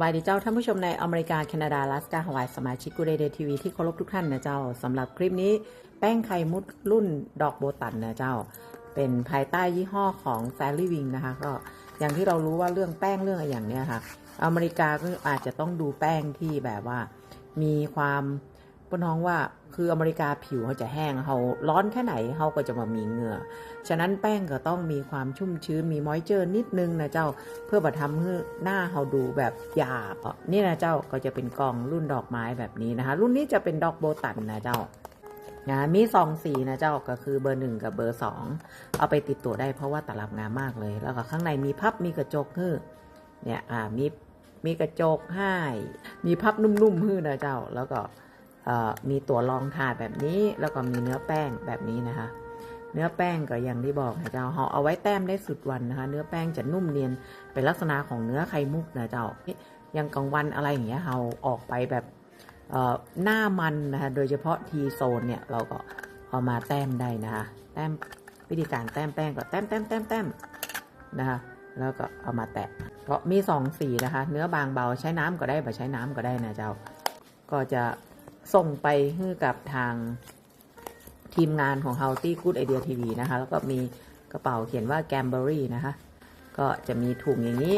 บายดีเจ้าท่านผู้ชมในอเมริกา แคนาดาลาสกาฮาวายสมาชิกกูเรเดทีวีที่เคารพทุกท่านนะเจ้าสำหรับคลิปนี้แป้งไข่มุดรุ่นดอกโบตันนะเจ้า เป็นภายใต้ยี่ห้อของแซลลี่วิงนะคะก็อย่างที่เรารู้ว่าเรื่องแป้งเรื่องอะไรอย่างเนี้ยค่ะ อเมริกาก็อาจจะต้องดูแป้งที่แบบว่า มีความ ปน้องว่าคืออเมริกาผิวเขาจะแห้งเขาร้อนแค่ไหนเขาก็จะมามีเหงื่อ ฉะนั้นแป้งก็ต้องมีความชุ่มชื้นมีมอยเจอร์นิดนึงนะเจ้าเพื่อมาทำให้หน้าเราดูแบบหยาบนี่นะเจ้าก็จะเป็นกล่องรุ่นดอกไม้แบบนี้นะคะ รุ่นนี้จะเป็นดอกโบตันนะเจ้านะมีซองสีนะเจ้าก็คือเบอร์หนึ่งกับเบอร์สองเอาไปติดตัวได้เพราะว่าตลับงามมากเลย แล้วก็ข้างในมีพับมีกระจกฮื้อเนี่ยอ่ามีมีกระจกให้มีพับนุ่มๆฮื้อนะเจ้าแล้วก็ มีตัวรองถาดแบบนี้ แล้วก็มีเนื้อแป้งแบบนี้นะคะ เนื้อแป้งก็อย่างที่บอกนะเจ้าห่อเอาไว้แต้มได้สุดวันนะคะ เนื้อแป้งจะนุ่มเนียนเป็นลักษณะของเนื้อไข่มุกนะเจ้าอย่างกลางวันอะไรอย่างเงี้ยเราออกไปแบบหน้ามันนะคะโดยเฉพาะทีโซนเนี่ยเราก็เอามาแต้มได้นะคะแต้มวิธีการแต้มแป้งก็แต้มแต้มแต้มแต้มนะคะแล้วก็เอามาแตะเพราะมีสองสีนะคะ เนื้อบางเบาใช้น้ำก็ได้แบบใช้น้ำก็ได้นะเจ้า ก็จะ ส่งไปให้กับทางทีมงานของ Healthy Good Idea TV นะคะ แล้วก็มีกระเป๋าเขียนว่า Gambery นะคะ ก็จะมีถุงอย่างนี้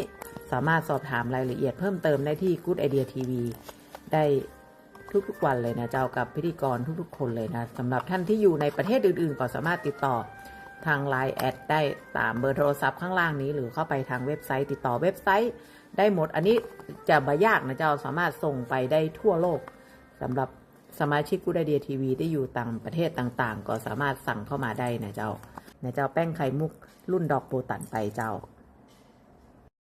สามารถสอบถามรายละเอียดเพิ่มเติมได้ที่ Good Idea TV ได้ทุกๆวันเลยนะเจ้ากับพิธีกรทุกๆ คนเลยนะสำหรับท่านที่อยู่ในประเทศอื่นๆ ก็สามารถติดต่อทาง Line แอดได้ตามเบอร์โทรศัพท์ข้างล่างนี้ หรือเข้าไปทางเว็บไซต์ติดต่อเว็บไซต์ได้หมด อันนี้จะบายากนะเจ้าสามารถส่งไปได้ทั่วโลก สำหรับสมาชิกกูดเดียทีวีที่อยู่ต่างประเทศต่างๆ ก็สามารถสั่งเข้ามาได้นะเจ้านะเจ้าแป้งไข่มุกรุ่นดอกโบตันไปเจ้า